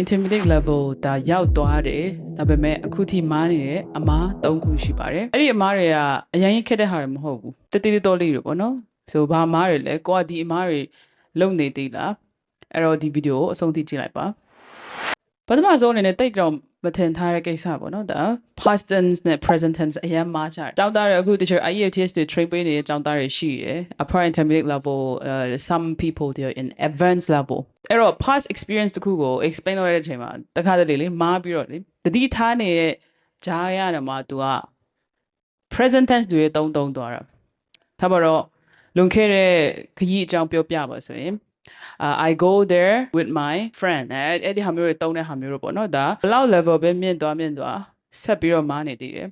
intermediate level ဒါရောက်သွားတယ်ဒါပေမဲ့အခုထိမားနေတယ်အမား၃ခုရှိပါတယ်အဲ့ဒီအမားတွေကအရင်ရင်ခက်တဲ့ဟာတွေမဟုတ်ဘူးတတိတတော်လေးတွေပေါ့နော်ဆိုဘာအမားတွေလဲကိုကဒီအမားတွေလုံနေသေးလားအဲ့တော့ဒီဗီဒီယိုကိုအဆုံးထိကြည့်လိုက်ပါ ပထမဆုံးအနေနဲ့တိတ်ကြောင်မထင်ထားတဲ့ကိစ္စပေါ့နော်ဒါ past tense နဲ့ present tense အရင်မှားကြတယ်တောင်းတရအခုတချို့ IELTS တွေ train ပေးနေတဲ့တောင်းတရရှိတယ် upper intermediate level uh, some people they are in advanced level အဲ့တော့ past experience တခုကို explain လုပ်ရတဲ့အချိန်မှာတခါတလေလေမှားပြီးတော့လေတတိထားနေတဲ့ဂျားရတယ်မှာ तू က present tense တွေတုံးတုံးသွားတာဒါပါတော့လွန်ခဲ့တဲ့ခရီးအကြောင်းပြောပြပါဆိုရင် uh, I go there with my friend အဲ့အဲ့ဒီဟာမျိုးတွေတုံးတဲ့ဟာမျိုးတွေပေါ့နော်ဒါဘယ်လောက် level ပဲမြင့်သွားမြင့်သွားဆက်ပြီးတော့မားနေသေးတယ်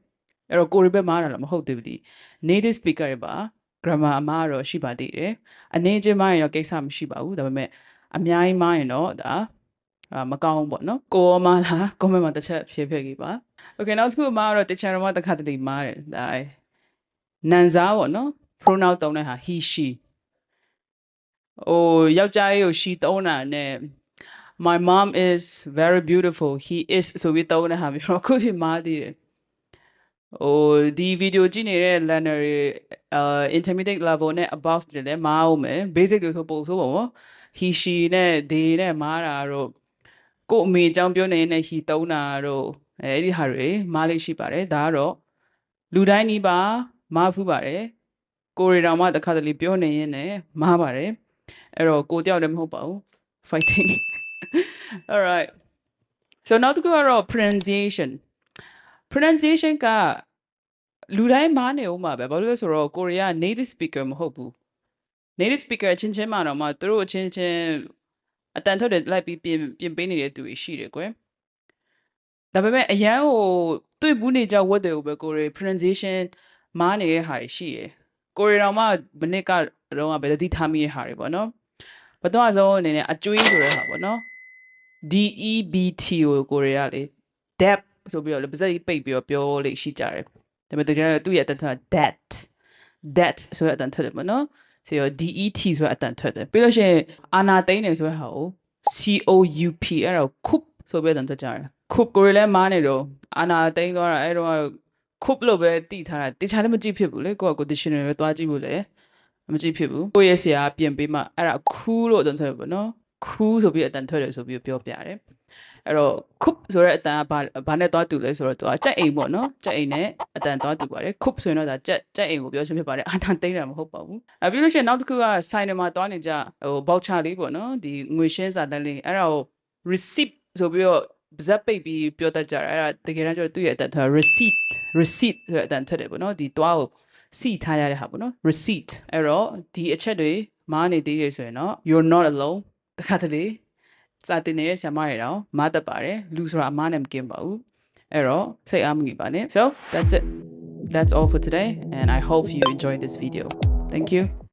အဲ့တော့ကိုရီပဲမားတာလားမဟုတ်သေးဘူးဒီ native speaker တွေပါ grammar အမားတော့ရှိပါသေးတယ်အနေချင်းမားရင်တော့ကိစ္စမရှိပါဘူးဒါပေမဲ့အများကြီးမားရင်တော့ဒါအာမကောင်းဘူးပေါ့နော်ကိုရောမားလား comment မှာတစ်ချက်ဖြေဖြေကြည့်ပါ okay နောက်တစ်ခုမားတော့တချင်တော့တစ်ခါတလေမားတယ်ဒါနန်စားပေါ့နော် pronoun တုံးတဲ့ဟာ he she ဟိုယောက်ျားလေးကို she တုံးတာနဲ့ my mom is very beautiful he is ဆိုပြီးတုံးတဲ့ဟာမျိုးတော့အခုထိမားသေးတယ်ဟိုဒီဗီဒီယိုကြည့်နေတဲ့ learner တွေအာ intermediate level နဲ့ above တွေလည်းမားအောင်မယ် basic တွေဆိုပို့ဆိုပေါ့ဗော he she နဲ့ they နဲ့မားတာတော့ကို့အမေအကြောင်းပြောနေနေ he တုံးတာတော့အဲအဲ့ဒီဟာတွေမားလေးရှိပါတယ်ဒါကတော့လူတိုင်းနီးပါမားဖူးပါတယ်ကိုရီတော်မှတစ်ခါတလေပြောနေရင်လည်းမားပါတယ် အဲ့တော့ကိုတယောက်လည်းမဟုတ်ပါဘူး fighting all right so နောက်တစ်ခုကတော့ pronunciation pronunciation ကလူတိုင်းမားနေဦးမှာပဲဘာလို့လဲဆိုတော့ကိုရီးယား native speaker မဟုတ်ဘူး native speaker အချင်းချင်းမှာတော့မှသူတို့အချင်းချင်းအတန်ထုတ်တယ်လိုက်ပြီးပြင်ပြင်ပေးနေတဲ့သူတွေရှိတယ်ကွယ်ဒါပေမဲ့အရန်ဟိုတွေ့ဘူးနေကြဝတ်တွေကိုပဲကိုရီ pronunciation မားနေတဲ့ဟာတွေရှိတယ်ကိုရီတော်မှမနစ်ကတော့ကပဲတတိထားမိတဲ့ဟာတွေပေါ့နော် ပထမဆုံးအနေနဲ့အကျွေးဆိုတဲ့ဟာပေါ့နော် D E B T ကိုကိုရီးယားလေ depth ဆိုပြီးတော့လေပါစက်ကြီးပိတ်ပြီးတော့ပြောလို့ရှိကြတယ်ဒါပေမဲ့တကယ်တော့သူ့ရဲ့အတန်ထွက် that that ဆိုတဲ့အတန်ထွက်တယ်ပေါ့နော်ဆိုတော့ DET ဆိုတဲ့အတန်ထွက်တယ်ပြီးလို့ရှိရင်အာနာသိန်းတယ်ဆိုတဲ့ဟာကို C O U P အဲ့တော့ coup ဆိုပြီးအတန်ထွက်ကြတယ် coup ကိုရီးလည်းမားနေတော့အာနာသိန်းသွားတာအဲ့တော့ coup လို့ပဲတိထားတာတခြားလည်းမကြည့်ဖြစ်ဘူးလေကိုကကို dictionary ပဲသွားကြည့်ဖို့လေ မကြည့်ဖြစ်ဘူးကိုယ့်ရဲ့ဆရာပြင်ပေးမှအဲ့ဒါ cool လို့အတန်ထွက်တယ်ပေါ့နော် cool ဆိုပြီးအတန်ထွက်တယ်ဆိုပြီးပြောပြတယ်အဲ့တော့ coup ဆိုတဲ့အတန်ကဘာဘာနဲ့သွားတူလဲဆိုတော့သူကကြက်အိမ်ပေါ့နော်ကြက်အိမ်နဲ့အတန်သွားတူပါတယ် coup ဆိုရင်တော့ဒါကြက်ကြက်အိမ်ကိုပြောချင်ဖြစ်ပါတယ်အာနာသိမ့်တာမဟုတ်ပါဘူးအဲပြီးလို့ရှိရင်နောက်တစ်ခုက sign မှာသွားနေကြဟို voucher လေးပေါ့နော်ဒီငွေရှင်းစာတန်းလေးအဲ့ဒါကို receipt ဆိုပြီးတော့ဇက်ပိတ်ပြီးပြောတတ်ကြတာအဲ့ဒါတကယ်တမ်းကျတော့သူ့ရဲ့အတန်ထွက် receipt receipt ဆိုတဲ့အတန်ထွက်တယ်ပေါ့နော်ဒီတွားကို စီထားရတဲ့ဟာပေါ့နော် receipt အဲ့တော့ဒီအချက်တွေမားနေသေးတယ်ဆိုရင်တော့ you're not alone တခါတလေစာတင်နေတဲ့ဆရာမတွေတော့မားတတ်ပါတယ်လူဆိုတာအမားနဲ့မကင်းပါဘူးအဲ့တော့စိတ်အားမငြိပါနဲ့ so that's it that's all for today and i hope you enjoyed this video thank you